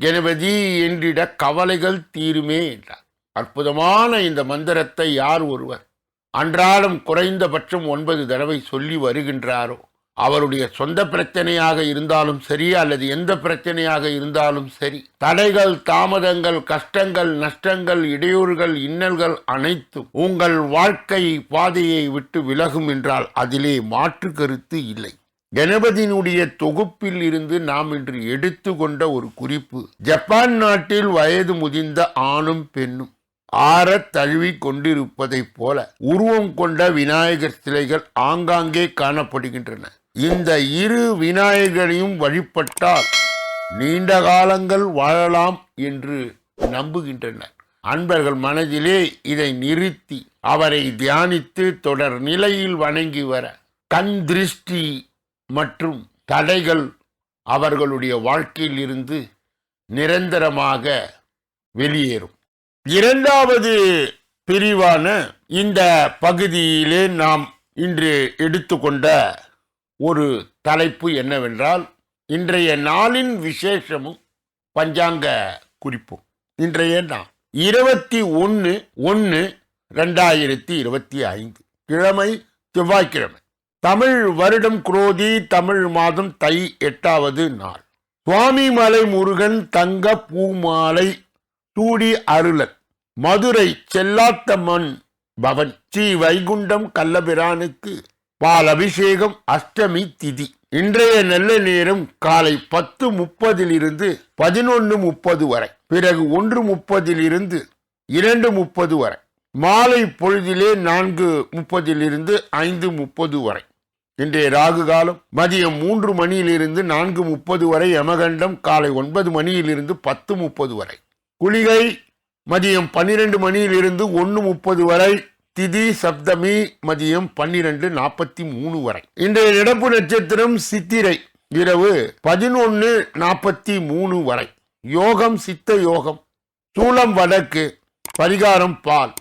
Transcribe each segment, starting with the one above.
கணபதி என்றிட கவலைகள் தீருமே என்றார். அற்புதமான இந்த மந்திரத்தை யார் ஒருவர் அன்றாடம் குறைந்தபட்சம் ஒன்பது தடவை சொல்லி வருகின்றாரோ அவருடைய சொந்த பிரச்சனையாக இருந்தாலும் சரி அல்லது எந்த பிரச்சனையாக இருந்தாலும் சரி தடைகள் தாமதங்கள் கஷ்டங்கள் நஷ்டங்கள் இடையூறுகள் இன்னல்கள் அனைத்தும் உங்கள் வாழ்க்கை பாதையை விட்டு விலகும் என்றால் அதிலே மாற்று கருத்து இல்லை. கணபதியினுடைய தொகுப்பில் இருந்து நாம் இன்று எடுத்துக்கொண்ட ஒரு குறிப்பு. ஜப்பான் நாட்டில் வயது முதிர்ந்த ஆணும் பெண்ணும் ஆறத் தழுவி கொண்டிருப்பதைப் போல உருவம் கொண்ட விநாயகர் சிலைகள் ஆங்காங்கே காணப்படுகின்றன. இந்த இரு விநாயகரையும் வழிபட்டால் நீண்ட காலங்கள் வாழலாம் என்று நம்புகின்றனர். அன்பர்கள் மனதிலே இதை நிறுத்தி அவரை தியானித்து தொடர் நிலையில் வணங்கி வர கண் திருஷ்டி மற்றும் தடைகள் அவர்களுடைய வாழ்க்கையில் இருந்து நிரந்தரமாக வெளியேறும். இரண்டாவது பிரிவான இந்த பகுதியிலே நாம் இன்று எடுத்துக்கொண்ட ஒரு தலைப்பு என்னவென்றால் இன்றைய நாளின் விசேஷமும் பஞ்சாங்க குறிப்பும் இன்றைய நாள் இருபத்தி ஒன்று ஒன்று ரெண்டாயிரத்தி இருபத்தி ஐந்து. கிழமை செவ்வாய்க்கிழமை. தமிழ் வருடம் குரோதி தமிழ் மாதம் தை எட்டாவது நாள். சுவாமி மலை முருகன் தங்க பூமாலை தூடி அருளன். மதுரை செல்லாத்தம்மன் பவன். ஸ்ரீ வைகுண்டம் கள்ளபிரானுக்கு பால் அபிஷேகம் அஷ்டமி திதி. இன்றைய நல்ல நேரம் காலை பத்து முப்பதிலிருந்து பதினொன்று முப்பது வரை. பிறகு ஒன்று முப்பதிலிருந்து இரண்டு முப்பது வரை. மாலை பொழுதிலே நான்கு முப்பதிலிருந்து ஐந்து முப்பது வரை. இன்றைய ராகு காலம் மதியம் மூன்று மணியிலிருந்து நான்கு முப்பது வரை யமகண்டம் காலை ஒன்பது மணியிலிருந்து பத்து முப்பது வரை. குளிகை மதியம் பன்னிரண்டு மணியிலிருந்து ஒன்று முப்பது வரை. திதி சப்தமி மதியம் பன்னிரண்டு நாற்பத்தி மூணு வரை. இன்றைய நடப்பு நட்சத்திரம் சித்திரை இரவு பதினொன்று நாற்பத்தி மூணு வரை. யோகம் சித்த யோகம் சூளம் வடக்கு பரிகாரம் பால்.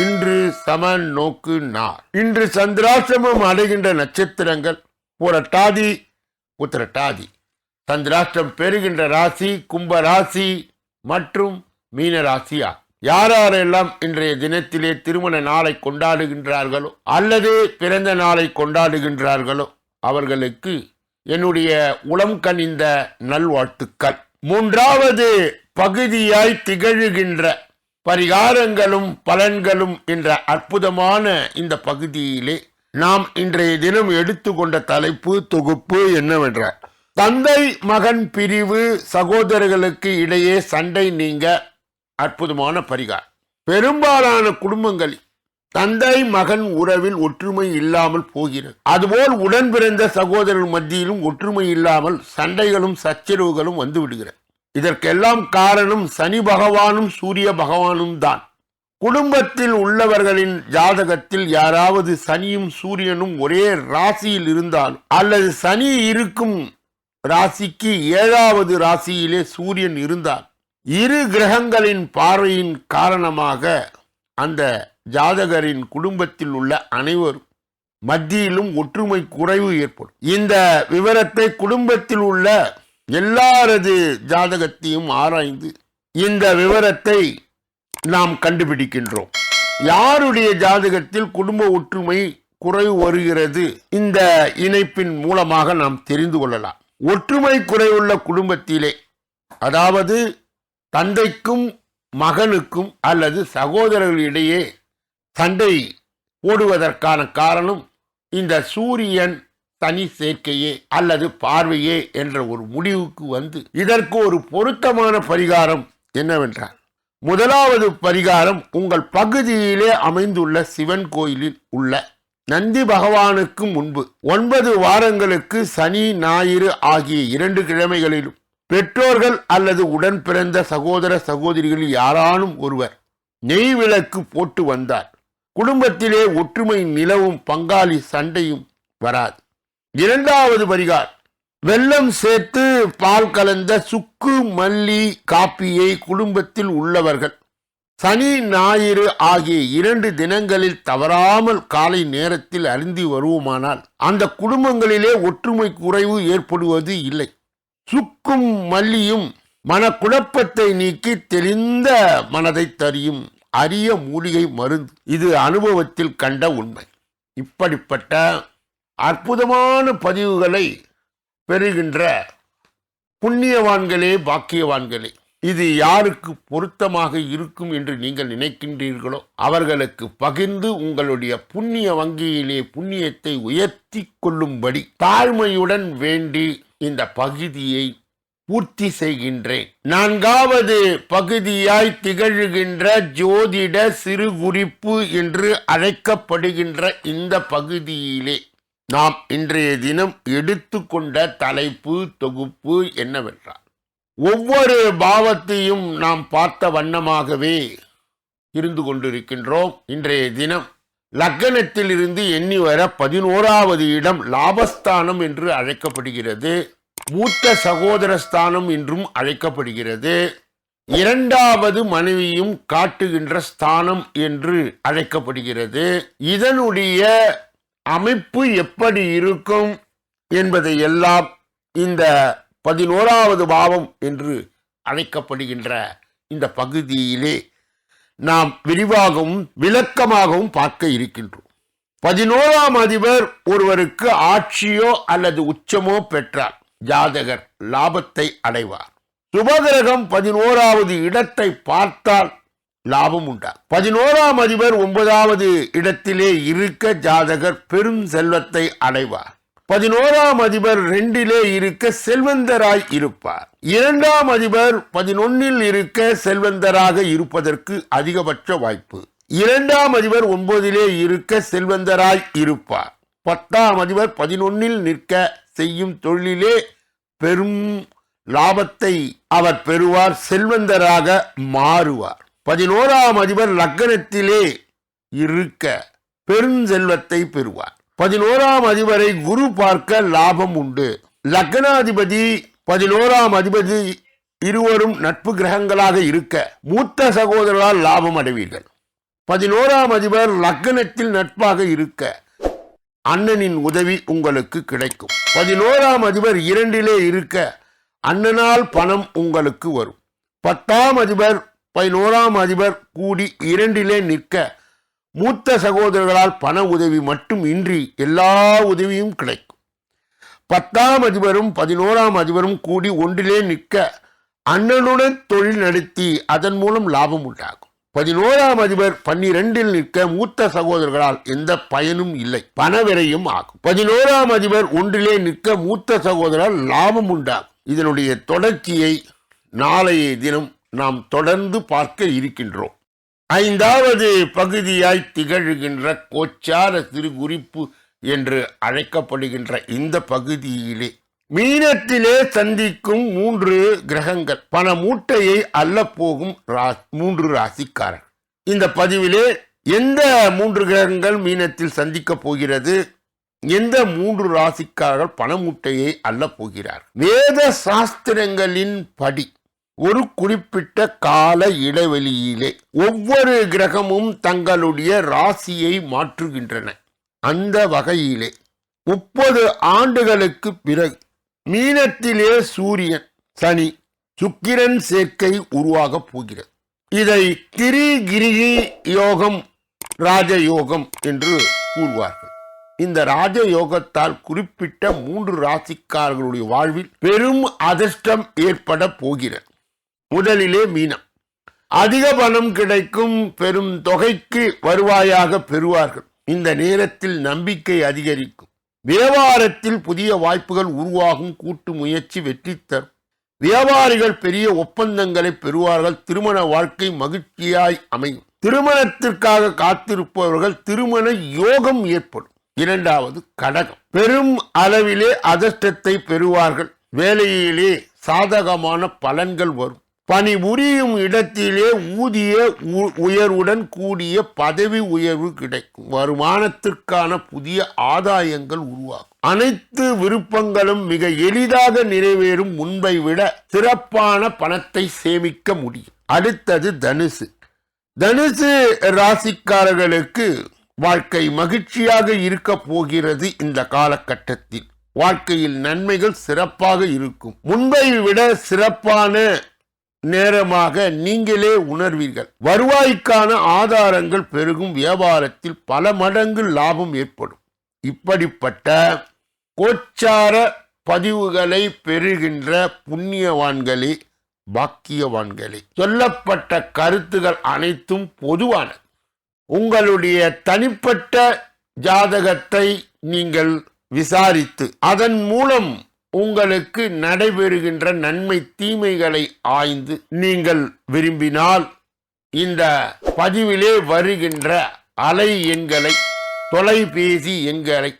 இன்று சமன் நோக்கு நார். இன்று சந்திராசிரமம் அடைகின்ற நட்சத்திரங்கள் புரட்டாதி உத்திரட்டாதி. சந்திராஷ்டிரம் பெறுகின்ற ராசி கும்ப ராசி மற்றும் மீன ராசியா யாரெல்லாம் இன்றைய தினத்திலே திருமண நாளை கொண்டாடுகின்றார்களோ அல்லது பிறந்த நாளை கொண்டாடுகின்றார்களோ அவர்களுக்கு என்னுடைய உளம் கனிந்த நல்வாழ்த்துக்கள். மூன்றாவது பகுதியாய் திகழ்கின்ற பரிகாரங்களும் பலன்களும் என்ற அற்புதமான இந்த பகுதியிலே நாம் இன்றைய தினம் எடுத்துக்கொண்ட தலைப்பு தொகுப்பு என்னவென்றால் தந்தை மகன் பிரிவு சகோதரர்களுக்கு இடையே சண்டை நீங்க அற்புதமான பரிகாரம். பெரும்பாலான குடும்பங்களில் தந்தை மகன் உறவில் ஒற்றுமை இல்லாமல் போகிறது. அதுபோல் உடன் பிறந்த சகோதரர் மத்தியிலும் ஒற்றுமை இல்லாமல் சண்டைகளும் சச்சரவுகளும் வந்து விடுகிறது. இதற்கெல்லாம் காரணம் சனி பகவானும் சூரிய பகவானும் தான். குடும்பத்தில் உள்ளவர்களின் ஜாதகத்தில் யாராவது சனியும் சூரியனும் ஒரே ராசியில் இருந்தால் அல்லது சனி இருக்கும் ராசிக்கு ஏழாவது ராசியிலே சூரியன் இருந்தால் இரு கிரகங்களின் பார்வையின் காரணமாக அந்த ஜாதகரின் குடும்பத்தில் உள்ள அனைவரும் மத்தியிலும் ஒற்றுமை குறைவு ஏற்படும். இந்த விவரத்தை குடும்பத்தில் உள்ள எல்லாரது ஜாதகத்தையும் ஆராய்ந்து இந்த விவரத்தை நாம் கண்டுபிடிக்கின்றோம். யாருடைய ஜாதகத்தில் குடும்ப ஒற்றுமை குறைவு வருகிறது? இந்த இணைப்பின் மூலமாக நாம் தெரிந்து கொள்ளலாம். ஒற்றுமை குறைவுள்ள குடும்பத்திலே அதாவது தந்தைக்கும் மகனுக்கும் அல்லது சகோதரர்களிடையே சண்டை போடுவதற்கான காரணம் இந்த சூரியன் தனி சேர்க்கையே அல்லது பார்வையே என்ற ஒரு முடிவுக்கு வந்து இதற்கு ஒரு பொருத்தமான பரிகாரம் என்னவென்றால் முதலாவது பரிகாரம் உங்கள் பகுதியிலே அமைந்துள்ள சிவன் கோயிலில் உள்ள நந்தி பகவானுக்கு முன்பு ஒன்பது வாரங்களுக்கு சனி ஞாயிறு ஆகிய இரண்டு கிழமைகளிலும் பெற்றோர்கள் அல்லது உடன் பிறந்த சகோதர சகோதரிகளில் யாரானும் ஒருவர் நெய் விளக்கு போட்டு வந்தார் குடும்பத்திலே ஒற்றுமை நிலவும் பங்காளி சண்டையும் வராது. இரண்டாவது பரிகார் வெள்ளம் சேர்த்து பால் கலந்த சுக்கு மல்லி காப்பியை குடும்பத்தில் உள்ளவர்கள். சனி ஞாயிறு ஆகிய இரண்டு தினங்களில் தவறாமல் காலை நேரத்தில் அருந்தி வருவோமானால் அந்த குடும்பங்களிலே ஒற்றுமை குறைவு ஏற்படுவது இல்லை. சுக்கும் மல்லியும் மனக்குழப்பத்தை நீக்கி தெளிந்த மனதை தரியும் அரிய மூலிகை மருந்து. இது அனுபவத்தில் கண்ட உண்மை. இப்படிப்பட்ட அற்புதமான பதிவுகளை பெறுகின்ற புண்ணியவான்களே பாக்கியவான்களே. இது யாருக்கு பொருத்தமாக இருக்கும் என்று நீங்கள் நினைக்கின்றீர்களோ அவர்களுக்கு பகிர்ந்து உங்களுடைய புண்ணிய வங்கியிலே புண்ணியத்தை உயர்த்தி கொள்ளும்படி தாழ்மையுடன் வேண்டி இந்த பகுதியை பூர்த்தி செய்கின்றேன். நான்காவது பகுதியாய் திகழ்கின்ற ஜோதிட சிறு குறிப்பு என்று அழைக்கப்படுகின்ற இந்த பகுதியிலே நாம் இன்றைய தினம் எடுத்துக்கொண்ட தலைப்பு தொகுப்பு என்னவென்றால் ஒவ்வொரு பாவத்தையும் நாம் பார்த்த வண்ணமாகவே இருந்து கொண்டிருக்கின்றோம். இன்றைய தினம் லக்கணத்தில் இருந்து எண்ணி வர பதினோராவது இடம் லாபஸ்தானம் என்று அழைக்கப்படுகிறது. மூத்த சகோதர ஸ்தானம் என்றும் அழைக்கப்படுகிறது. இரண்டாவது மனைவியும் காட்டுகின்ற ஸ்தானம் என்று அழைக்கப்படுகிறது. இதனுடைய அமைப்பு எப்படி இருக்கும் என்பதை எல்லாம் இந்த பதினோராவது பாவம் என்று அழைக்கப்படுகின்ற இந்த பகுதியிலே நாம் விரிவாகவும் விளக்கமாகவும் பார்க்க இருக்கின்றோம். பதினோராம் அதிபர் ஒருவருக்கு ஆட்சியோ அல்லது உச்சமோ பெற்றார். ஜாதகர் லாபத்தை அடைவார். சுபகிரகம் பதினோராவது இடத்தை பார்த்தால் லாபம் உண்டா? பதினோராம் அதிபர் ஒன்பதாவது இடத்திலே இருக்க ஜாதகர் பெரும் செல்வத்தை அடைவார். பதினோராம் அதிபர் ரெண்டிலே இருக்க செல்வந்தராய் இருப்பார். இரண்டாம் அதிபர் பதினொன்னில் இருக்க செல்வந்தராக இருப்பதற்கு அதிகபட்ச வாய்ப்பு. இரண்டாம் அதிபர் ஒன்பதிலே இருக்க செல்வந்தராய் இருப்பார். பத்தாம் அதிபர் பதினொன்னில் நிற்க செய்யும் தொழிலிலே பெரும் லாபத்தை அவர் பெறுவார் செல்வந்தராக மாறுவார். பதினோராம் அதிபர் லக்கணத்திலே இருக்க பெருஞ்செல்வத்தை பெறுவார். பதினோராம் அதிபரை குரு பார்க்க லாபம் உண்டு. லக்னாதிபதி பதினோராம் அதிபதி இருவரும் நட்பு கிரகங்களாக இருக்க மூத்த சகோதரரால் லாபம் அடைவீர்கள். பதினோராம் அதிபர் லக்னத்தில் நட்பாக இருக்க அண்ணனின் உதவி உங்களுக்கு கிடைக்கும். பதினோராம் அதிபர் இரண்டிலே இருக்க அண்ணனால் பணம் உங்களுக்கு வரும். பத்தாம் அதிபர் பதினோராம் அதிபர் கூடி இரண்டிலே நிற்க மூத்த சகோதரர்களால் பண உதவி மட்டும் இன்றி எல்லா உதவியும் கிடைக்கும். பத்தாம் அதிபரும் பதினோராம் அதிபரும் கூடி ஒன்றிலே நிற்க அண்ணனுடன் தொழில் நடத்தி அதன் மூலம் லாபம் உண்டாகும். பதினோராம் அதிபர் பன்னிரெண்டில் நிற்க மூத்த சகோதரர்களால் எந்த பயனும் இல்லை பணவிரையும் ஆகும். பதினோராம் அதிபர் ஒன்றிலே நிற்க மூத்த சகோதரர் லாபம் உண்டாகும். இதனுடைய தொடர்ச்சியை நாளைய தினம் நாம் தொடர்ந்து பார்க்க இருக்கின்றோம். ஐந்தாவது பகுதியாய் திகழ்கின்ற கோச்சார சிறு குறிப்பு என்று அழைக்கப்படுகின்ற இந்த பகுதியிலே மீனத்திலே சந்திக்கும் மூன்று கிரகங்கள். பண மூட்டையை அல்லப்போகும் ரா- மூன்று ராசிக்காரர் இந்த பதிவிலே எந்த மூன்று கிரகங்கள் மீனத்தில் சந்திக்க போகிறது? எந்த மூன்று ராசிக்காரர்கள் பணமூட்டையை அல்ல போகிறார்? வேத சாஸ்திரங்களின் படி ஒரு குறிப்பிட்ட கால இடைவெளியிலே ஒவ்வொரு கிரகமும் தங்களுடைய ராசியை மாற்றுகின்றன. அந்த வகையிலே முப்பது ஆண்டுகளுக்கு பிறகு மீனத்திலே சூரியன் சனி சுக்கிரன் சேர்க்கை உருவாகப் போகிறது. இதை கிரிகிரி யோகம் ராஜயோகம் என்று கூறுவார்கள். இந்த ராஜயோகத்தால் குறிப்பிட்ட மூன்று ராசிக்காரர்களுடைய வாழ்வில் பெரும் அதிர்ஷ்டம் ஏற்பட போகிறது. முதலிலே மீனம் அதிக பணம் கிடைக்கும் பெரும் தொகைக்கு வருவாயாக பெறுவார்கள். இந்த நேரத்தில் நம்பிக்கை அதிகரிக்கும். வியாபாரத்தில் புதிய வாய்ப்புகள் உருவாகும் கூட்டு முயற்சி வெற்றி தரும். வியாபாரிகள் பெரிய ஒப்பந்தங்களை பெறுவார்கள். திருமண வாழ்க்கை மகிழ்ச்சியாய் அமையும். திருமணத்திற்காக காத்திருப்பவர்கள் திருமண யோகம் ஏற்படும். இரண்டாவது கடகம். பெரும் அளவிலே அதிர்ஷ்டத்தை பெறுவார்கள். வேலையிலே சாதகமான பலன்கள் வரும். பணி புரியும் இடத்திலே ஊதிய உ- உயர்வுடன் கூடிய பதவி உயர்வு கிடைக்கும் வருமானத்திற்கான புதிய ஆதாயங்கள் உருவாகும். அனைத்து விருப்பங்களும் மிக எளிதாக நிறைவேறும் முன்பை விட சிறப்பான பணத்தை சேமிக்க முடியும். அடுத்தது தனுசு. தனுசு ராசிக்காரர்களுக்கு வாழ்க்கை மகிழ்ச்சியாக இருக்க போகிறது இந்த காலகட்டத்தில். வாழ்க்கையில் நன்மைகள் சிறப்பாக இருக்கும். முன்பை விட சிறப்பான நேரமாக நீங்களே உணர்வீர்கள். வருவாய்க்கான ஆதாரங்கள் பெருகும் வியாபாரத்தில் பல மடங்கு லாபம் ஏற்படும். இப்படிப்பட்ட கோச்சார பதிவுகளை பெறுகின்ற புண்ணியவான்களே பாக்கியவான்களே. சொல்லப்பட்ட கருத்துகள் அனைத்தும் பொதுவான. உங்களுடைய தனிப்பட்ட ஜாதகத்தை நீங்கள் விசாரித்து அதன் மூலம் உங்களுக்கு நடைபெறுகின்ற நன்மை தீமைகளை ஆய்ந்து நீங்கள் விரும்பினால் இந்த பதிவிலே வருகின்ற அலை எண்களை தொலைபேசி எண்களை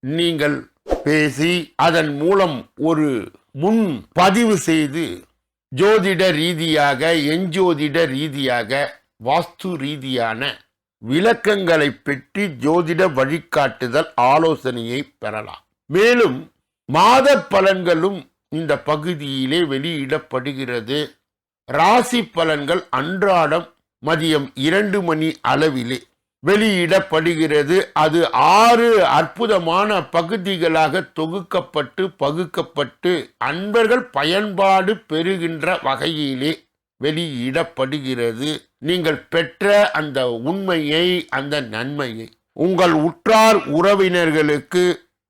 நீங்கள் பேசி அதன் மூலம் ஒரு முன் பதிவு செய்து ஜோதிட ரீதியாக எஞ்சோதிட ரீதியாக வாஸ்து ரீதியான விளக்கங்களை பெற்று ஜோதிட வழிகாட்டுதல் ஆலோசனையை பெறலாம். மேலும் மாத பலன்களும் இந்த பகுதியிலே வெளியிடப்படுகிறது. ராசி பலன்கள் அன்றாடம் மதியம் இரண்டு மணி அளவிலே வெளியிடப்படுகிறது. அது ஆறு அற்புதமான பகுதிகளாக தொகுக்கப்பட்டு பகுக்கப்பட்டு அன்பர்கள் பயன்பாடு பெறுகின்ற வகையிலே வெளியிடப்படுகிறது. நீங்கள் பெற்ற அந்த உண்மையை அந்த நன்மையை உங்கள் உற்றார் உறவினர்களுக்கு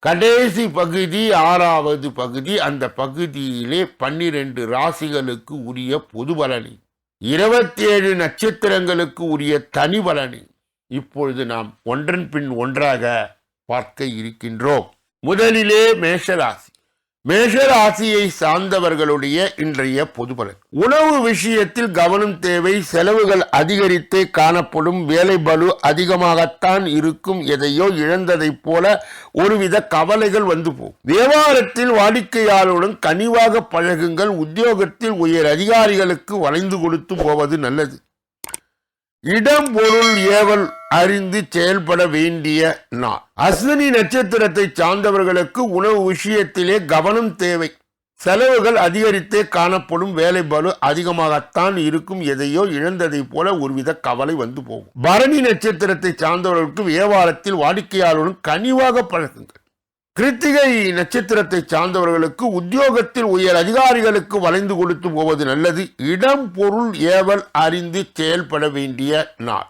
கடைசி பகுதி ஆறாவது பகுதி அந்த பகுதியிலே பன்னிரண்டு ராசிகளுக்கு உரிய பொது பலனை இருபத்தேழு நட்சத்திரங்களுக்கு உரிய தனி பலனி இப்பொழுது நாம் ஒன்றன் பின் ஒன்றாக பார்க்க இருக்கின்றோம். முதலிலே மேஷராசி. மேஷராசியை சார்ந்தவர்களுடைய இன்றைய பொது உணவு விஷயத்தில் கவனம் தேவை செலவுகள் அதிகரித்தே காணப்படும் வேலை பலு அதிகமாகத்தான் இருக்கும் எதையோ இழந்ததைப் போல ஒருவித கவலைகள் வந்து போகும். வியாபாரத்தில் வாடிக்கையாளருடன் கனிவாக பழகுங்கள் உத்தியோகத்தில் உயர் அதிகாரிகளுக்கு வளைந்து கொடுத்து போவது நல்லது. இடம் பொருள் ஏவல் அறிந்து செயல்பட வேண்டிய நாள். அஸ்வினி நட்சத்திரத்தை சார்ந்தவர்களுக்கு உணவு விஷயத்திலே கவனம் தேவை. செலவுகள் அதிகரித்தே காணப்படும் வேலை பலு அதிகமாகத்தான் இருக்கும். எதையோ இழந்ததைப் போல ஒருவித கவலை வந்து போகும். பரணி நட்சத்திரத்தை சார்ந்தவர்களுக்கு வியாபாரத்தில் வாடிக்கையாளருடன் கனிவாக பழகுங்கள். கிருத்திகை நட்சத்திரத்தை சார்ந்தவர்களுக்கு உத்தியோகத்தில் உயர் அதிகாரிகளுக்கு வளைந்து கொடுத்து போவது நல்லது. இடம் பொருள் ஏவல் அறிந்து செயல்பட வேண்டிய நாள்.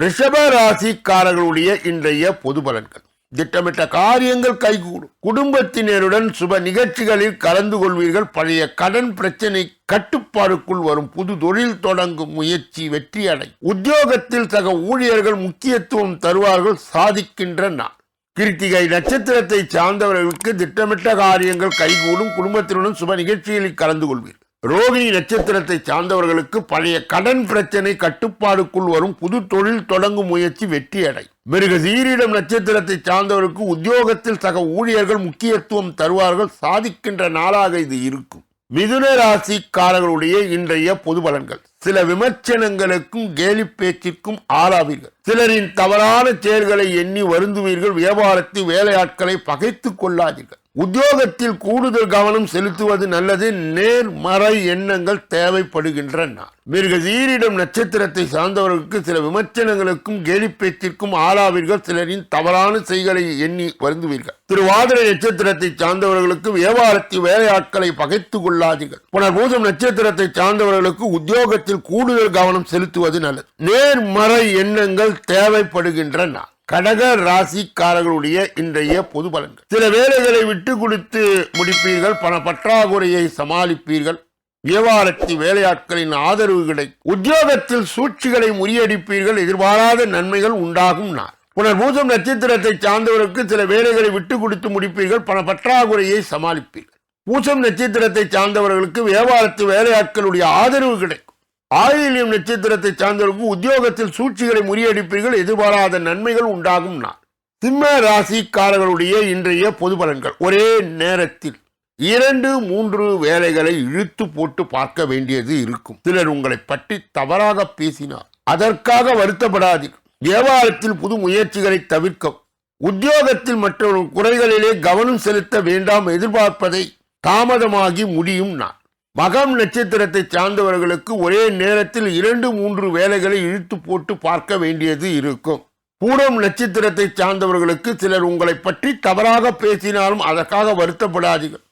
ரிஷப ராசிக்காரர்களுடைய இன்றைய பொது பலன்கள். திட்டமிட்ட காரியங்கள் கைகூடும். குடும்பத்தினருடன் சுப நிகழ்ச்சிகளில் கலந்து கொள்வீர்கள். பழைய கடன் பிரச்சனை கட்டுப்பாடுக்குள் வரும். புது தொழில் தொடங்கும் முயற்சி வெற்றியடை உத்தியோகத்தில் சக ஊழியர்கள் முக்கியத்துவம் தருவார்கள். சாதிக்கின்ற நாள். கிருத்திகை நட்சத்திரத்தை சார்ந்தவர்களுக்கு திட்டமிட்ட காரியங்கள் கைகூடும் குடும்பத்தினுடன் சுப நிகழ்ச்சிகளில் கலந்து கொள்வீர். ரோகிணி நட்சத்திரத்தை சார்ந்தவர்களுக்கு பழைய கடன் பிரச்சனை கட்டுப்பாடுக்குள் வரும் புது தொழில் தொடங்கும் முயற்சி வெற்றி அடை மிருக சீரிடம் நட்சத்திரத்தை சார்ந்தவருக்கு உத்தியோகத்தில் சக ஊழியர்கள் முக்கியத்துவம் தருவார்கள் சாதிக்கின்ற நாளாக இது இருக்கும். மிதுன ராசிக்காரர்களுடைய இன்றைய பொது பலன்கள். சில விமர்சனங்களுக்கும் கேலி பேச்சிற்கும் ஆளாவீர்கள். சிலரின் தவறான செயல்களை எண்ணி வருந்துவீர்கள். வியாபாரத்தில் வேலையாட்களை பகைத்துக் கொள்ளாதீர்கள். உத்தியோகத்தில் கூடுதல் கவனம் செலுத்துவது நல்லது. நேர்மறை எண்ணங்கள் தேவைப்படுகின்றன. நாள் மிருகசீரிடம் நட்சத்திரத்தை சார்ந்தவர்களுக்கு சில விமர்சனங்களுக்கும் கேலிப்பேச்சிற்கும் ஆளாவீர்கள். சிலரின் தவறான செய்களை எண்ணி வருந்துவீர்கள். திருவாதிரை நட்சத்திரத்தை சார்ந்தவர்களுக்கு வியாபாரத்தில் வேலையாட்களை பகைத்துக் கொள்ளாதீர்கள். புனர்பூசம் நட்சத்திரத்தை சார்ந்தவர்களுக்கு உத்தியோகத்தில் கூடுதல் கவனம் செலுத்துவது நல்லது. நேர்மறை எண்ணங்கள் தேவைப்படுகின்றன. கடக ராசிக்காரர்களுடைய இன்றைய பொது பலன்கள். சில வேலைகளை விட்டு கொடுத்து முடிப்பீர்கள் பண பற்றாக்குறையை சமாளிப்பீர்கள். வியாபாரத்தில் வேலையாட்களின் ஆதரவு கிடைக்கும். உத்தியோகத்தில் சூழ்ச்சிகளை முறியடிப்பீர்கள் எதிர்பாராத நன்மைகள் உண்டாகும் நான் புனர் பூசம் நட்சத்திரத்தை சார்ந்தவருக்கு சில வேலைகளை விட்டு கொடுத்து முடிப்பீர்கள் பண பற்றாக்குறையை சமாளிப்பீர்கள். பூசம் நட்சத்திரத்தை சார்ந்தவர்களுக்கு வியாபாரத்து வேலையாட்களுடைய ஆதரவு கிடைக்கும். ஆயிலியம் நட்சத்திரத்தை சார்ந்தவர்களுக்கு உத்தியோகத்தில் சூழ்ச்சிகளை முறியடிப்பீர்கள் எதிர்பாராத நன்மைகள் உண்டாகும் நாள். சிம்ம ராசிக்காரர்களுடைய இன்றைய பொது பலன்கள். ஒரே நேரத்தில் இரண்டு மூன்று வேலைகளை இழுத்து போட்டு பார்க்க வேண்டியது இருக்கும். சிலர் உங்களை பற்றி தவறாக பேசினார் அதற்காக வருத்தப்படாதீர்கள். வியாபாரத்தில் புது முயற்சிகளை தவிர்க்கவும். உத்தியோகத்தில் மற்றவர்கள் குறைகளிலே கவனம் செலுத்த வேண்டாம் எதிர்பார்ப்பதை தாமதமாகி முடியும் நான் மகம் நட்சத்திரத்தை சார்ந்தவர்களுக்கு ஒரே நேரத்தில் இரண்டு மூன்று வேலைகளை இழுத்து போட்டு பார்க்க வேண்டியது இருக்கும். பூரம் நட்சத்திரத்தை சார்ந்தவர்களுக்கு சிலர் உங்களை பற்றி தவறாக பேசினாலும் அதற்காக வருத்தப்படாதீர்கள்.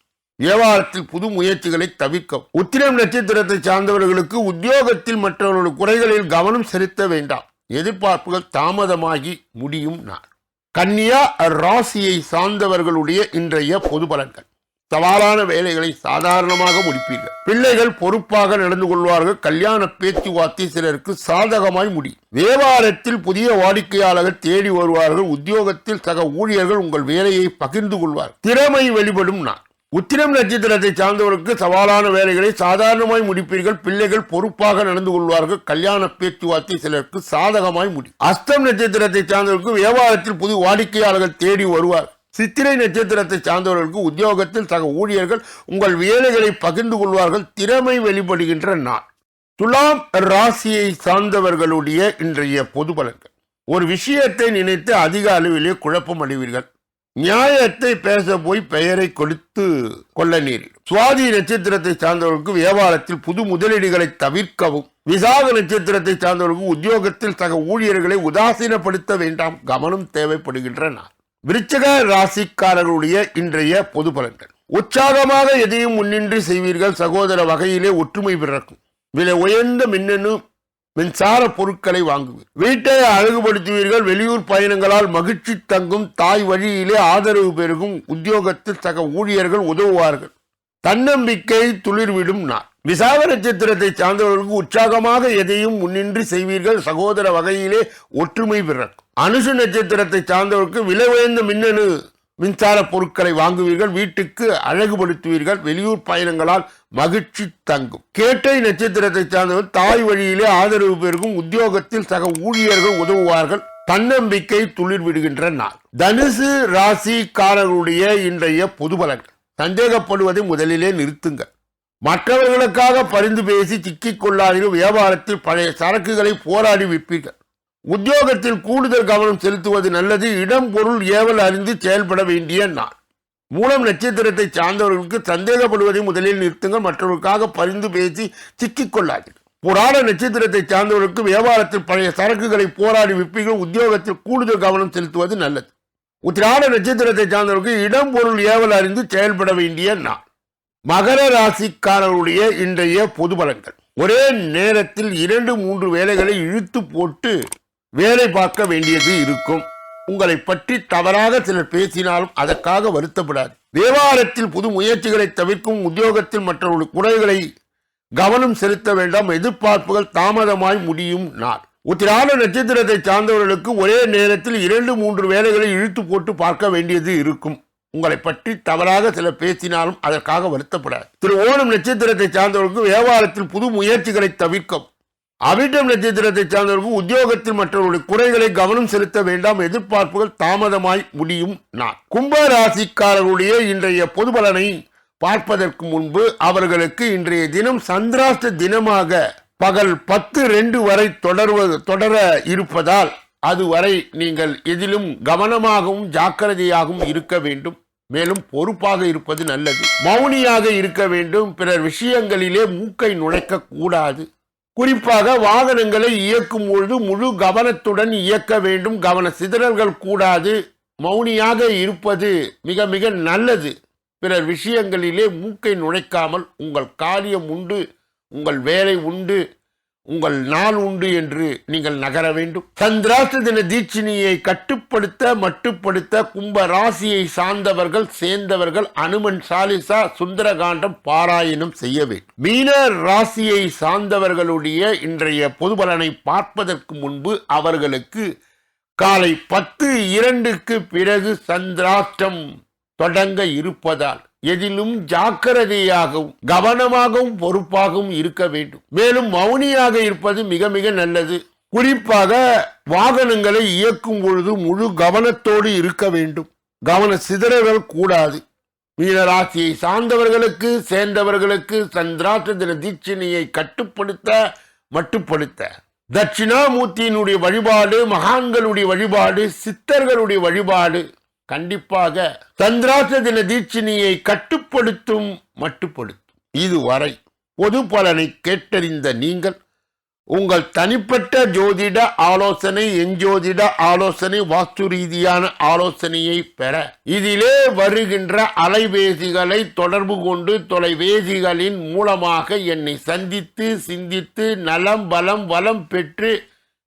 வியாபாரத்தில் புது முயற்சிகளை தவிர்க்கும் உத்திரம் நட்சத்திரத்தை சார்ந்தவர்களுக்கு உத்தியோகத்தில் மற்றவர்களுடைய குறைகளில் கவனம் செலுத்த வேண்டாம். எதிர்பார்ப்புகள் தாமதமாகி முடியும் நாள். கன்னியா ராசியை சார்ந்தவர்களுடைய இன்றைய பொது பலன்கள். சவாலான வேலைகளை சாதாரணமாக முடிப்பீர்கள். பிள்ளைகள் பொறுப்பாக நடந்து கொள்வார்கள். கல்யாண பேச்சுவார்த்தை சிலருக்கு சாதகமாய் முடியும். வியாபாரத்தில் புதிய வாடிக்கையாளர்கள் தேடி வருவார்கள். உத்தியோகத்தில் சக ஊழியர்கள் உங்கள் வேலையை பகிர்ந்து கொள்வார்கள். திறமை வெளிப்படும் நான் உத்திரம் நட்சத்திரத்தை சார்ந்தவருக்கு சவாலான வேலைகளை சாதாரணமாய் முடிப்பீர்கள். பிள்ளைகள் பொறுப்பாக நடந்து கொள்வார்கள். கல்யாண பேச்சுவார்த்தை சிலருக்கு சாதகமாய் முடியும். அஸ்தம் நட்சத்திரத்தை சார்ந்தவருக்கு வியாபாரத்தில் புது வாடிக்கையாளர்கள் தேடி வருவார் சித்திரை நட்சத்திரத்தை சார்ந்தவர்களுக்கு உத்தியோகத்தில் சக ஊழியர்கள் உங்கள் வேலைகளை பகிர்ந்து கொள்வார்கள். திறமை வெளிப்படுகின்ற நாள். துலாம் ராசியை சார்ந்தவர்களுடைய இன்றைய பொது பலன்கள். ஒரு விஷயத்தை நினைத்து அதிக அளவிலே குழப்பம் அடைவீர்கள். நியாயத்தை பேச போய் பெயரை கொடுத்து கொள்ள நேரிடும். சுவாதி நட்சத்திரத்தை சார்ந்தவர்களுக்கு வியாபாரத்தில் புது முதலீடுகளை தவிர்க்கவும் விசாக நட்சத்திரத்தை சார்ந்தவர்களுக்கு உத்தியோகத்தில் சக ஊழியர்களை உதாசீனப்படுத்த வேண்டாம். கவனம் தேவைப்படுகின்ற நாள். விருச்சக ராசிக்காரர்களுடைய இன்றைய பொது பலன்கள். உற்சாகமாக எதையும் முன்னின்று செய்வீர்கள். சகோதர வகையிலே ஒற்றுமை பிறக்கும். விலை உயர்ந்த மின்னணு மின்சார பொருட்களை வாங்குவீர் வீட்டை அழகுபடுத்துவீர்கள். வெளியூர் பயணங்களால் மகிழ்ச்சி தங்கும். தாய் வழியிலே ஆதரவு பெருகும். உத்தியோகத்தில் சக ஊழியர்கள் உதவுவார்கள். தன்னம்பிக்கை துளிர்விடும் நாள். விசாக நட்சத்திரத்தை சார்ந்தவர்களுக்கு உற்சாகமாக எதையும் முன்னின்று செய்வீர்கள். சகோதர வகையிலே ஒற்றுமை பிறக்கும். அனுசு நட்சத்திரத்தை சார்ந்தவருக்கு விலை உயர்ந்த மின்னணு மின்சார பொருட்களை வாங்குவீர்கள் வீட்டுக்கு அழகுபடுத்துவீர்கள் வெளியூர் பயணங்களால் மகிழ்ச்சி தங்கும். கேட்டை நட்சத்திரத்தை சார்ந்தவர் தாய் வழியிலே ஆதரவு பெருகும் உத்தியோகத்தில் சக ஊழியர்கள் உதவுவார்கள் தன்னம்பிக்கை துளிர் விடுகின்ற நாள். தனுசு ராசிக்காரர்களுடைய இன்றைய பொது பலன்கள். சந்தேகப்படுவதை முதலிலே நிறுத்துங்கள். மற்றவர்களுக்காக பரிந்து பேசி சிக்கிக் கொள்ளாதீர்கள் வியாபாரத்தில் பழைய சரக்குகளை போராடி விற்பீர்கள். உத்தியோகத்தில் கூடுதல் கவனம் செலுத்துவது நல்லது. இடம் பொருள் ஏவல் அறிந்து செயல்பட வேண்டிய நாள். மூலம் நட்சத்திரத்தை சார்ந்தவர்களுக்கு சந்தேகப்படுவதை முதலில் நிறுத்துங்கள். மற்றவர்களுக்காக பரிந்து பேசி சிக்கிக் கொள்ளாதீர்கள். புராண நட்சத்திரத்தை சார்ந்தவர்களுக்கு வியாபாரத்தில் பழைய சரக்குகளை போராடி விற்பீர்கள். உத்தியோகத்தில் கூடுதல் கவனம் செலுத்துவது நல்லது. உத்திராட நட்சத்திரத்தை சார்ந்தவர்களுக்கு இடம் பொருள் ஏவல் அறிந்து செயல்பட வேண்டிய நாள். மகர ராசிக்காரர்களுடைய இன்றைய பொது பலன்கள். ஒரே நேரத்தில் இரண்டு மூன்று வேலைகளை இழுத்து போட்டு வேலை பார்க்க வேண்டியது இருக்கும். உங்களை பற்றி தவறாக சிலர் பேசினாலும் அதற்காக வருத்தப்படாது. வியாபாரத்தில் புது முயற்சிகளை தவிர்க்கும் உத்தியோகத்தில் மற்றவர்கள் குறைகளை கவனம் செலுத்த வேண்டாம். எதிர்பார்ப்புகள் தாமதமாய் முடியும் நாள். உத்திராட நட்சத்திரத்தை சார்ந்தவர்களுக்கு ஒரே நேரத்தில் இரண்டு மூன்று வேலைகளை இழுத்து போட்டு பார்க்க வேண்டியது இருக்கும். உங்களை பற்றி தவறாக சிலர் பேசினாலும் அதற்காக வருத்தப்படாது. திரு ஓணம் நட்சத்திரத்தை சார்ந்தவர்களுக்கு வியாபாரத்தில் புது முயற்சிகளை தவிர்க்கும் அவிட்டம் நட்சத்திரத்தை சார்ந்தவர்கள் உத்தியோகத்தில் மற்றவர்களுடைய குறைகளை கவனம் செலுத்த வேண்டாம். எதிர்பார்ப்புகள் தாமதமாய் முடியும். நான் கும்ப ராசிக்காரர்களுடைய இன்றைய பொது பலனை பார்ப்பதற்கு முன்பு அவர்களுக்கு இன்றைய தினம் சந்திராஷ்ட தினமாக பகல் பத்து ரெண்டு வரை தொடர்வது தொடர இருப்பதால் அதுவரை நீங்கள் எதிலும் கவனமாகவும் ஜாக்கிரதையாகவும் இருக்க வேண்டும். மேலும் பொறுப்பாக இருப்பது நல்லது. மௌனியாக இருக்க வேண்டும். பிறர் விஷயங்களிலே மூக்கை நுழைக்க கூடாது. குறிப்பாக வாகனங்களை இயக்கும் பொழுது முழு கவனத்துடன் இயக்க வேண்டும். கவன சிதறல்கள் கூடாது. மௌனியாக இருப்பது மிக மிக நல்லது. பிறர் விஷயங்களிலே மூக்கை நுழைக்காமல் உங்கள் காரியம் உண்டு உங்கள் வேலை உண்டு. உங்கள் நாள் உண்டு என்று நீங்கள் நகர வேண்டும். சந்திராஷ்ட தின தீட்சிணியை கட்டுப்படுத்த மட்டுப்படுத்த கும்ப ராசியை சார்ந்தவர்கள் சேர்ந்தவர்கள் அனுமன் சாலிசா சுந்தரகாண்டம் பாராயணம் செய்ய வேண்டும். மீன ராசியை சார்ந்தவர்களுடைய இன்றைய பொது பலனை பார்ப்பதற்கு முன்பு அவர்களுக்கு காலை பத்து இரண்டுக்கு பிறகு சந்திராஷ்டம். தொடங்க இருப்பதால் எதிலும் ஜாக்கிரதையாகவும் கவனமாகவும் பொறுப்பாகவும் இருக்க வேண்டும். மேலும் மௌனியாக இருப்பது மிக மிக நல்லது. குறிப்பாக வாகனங்களை இயக்கும் பொழுது முழு கவனத்தோடு இருக்க வேண்டும். கவன சிதறல் கூடாது. மீனராசியை சார்ந்தவர்களுக்கு சேர்ந்தவர்களுக்கு சந்திராஷ்ட தின கட்டுப்படுத்த மட்டுப்படுத்த. தட்சிணாமூர்த்தியினுடைய வழிபாடு மகான்களுடைய வழிபாடு சித்தர்களுடைய வழிபாடு கண்டிப்பாக சந்திராஷ்ட தின தீட்சினியை கட்டுப்படுத்தும் மட்டுப்படுத்தும். இதுவரை பொது பலனை கேட்டறிந்த நீங்கள் உங்கள் தனிப்பட்ட ஜோதிட ஆலோசனை எஞ்சோதிட ஆலோசனை வாஸ்து ரீதியான ஆலோசனையை பெற இதிலே வருகின்ற அலைபேசிகளை தொடர்பு கொண்டு தொலைபேசிகளின் மூலமாக என்னை சந்தித்து சிந்தித்து நலம் பலம் வளம் பெற்று